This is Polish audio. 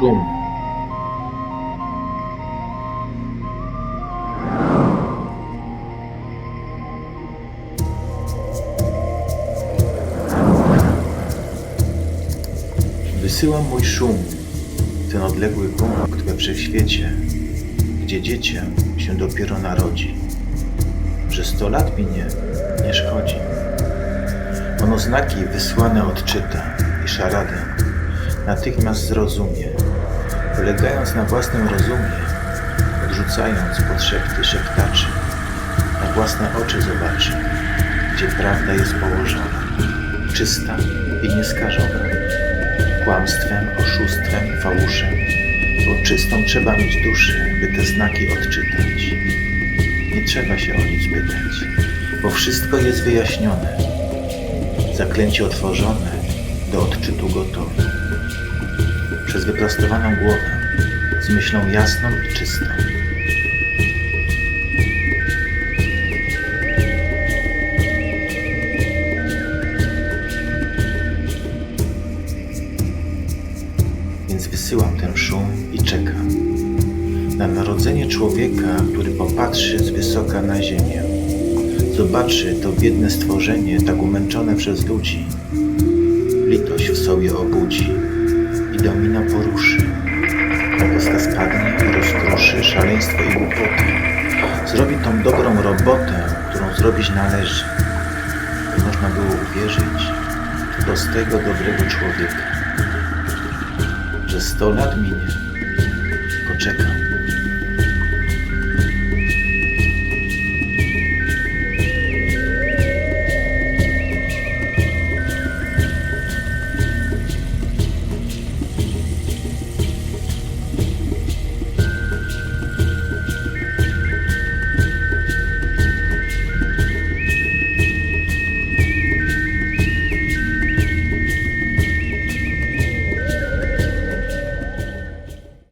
szum. Wysyłam mój szum, ten odległy punkt we wszechświecie, gdzie dziecię się dopiero narodzi. Że sto lat minie, nie szkodzi. Ono znaki wysłane odczyta i szaradę natychmiast zrozumie, polegając na własnym rozumie, odrzucając podszepty szeptaczy, na własne oczy zobaczy, gdzie prawda jest położona, czysta i nieskażona. Kłamstwem, oszustwem, fałuszem, bo czystą trzeba mieć duszę, by te znaki odczytać. Nie trzeba się o nic pytać, bo wszystko jest wyjaśnione. Zaklęcie otworzone, do odczytu gotowe. Przez wyprostowaną głowę, z myślą jasną i czystą. Więc wysyłam ten szum i czekam na narodzenie człowieka, który popatrzy z wysoka na ziemię. Zobaczy to biedne stworzenie, tak umęczone przez ludzi. Litość w sobie obudzi i domino poruszy. Boska spadnie i rozkruszy szaleństwo i głupotę. Zrobi tą dobrą robotę, którą zrobić należy. By można było uwierzyć w prostego, dobrego człowieka że sto lat minie. Poczekam.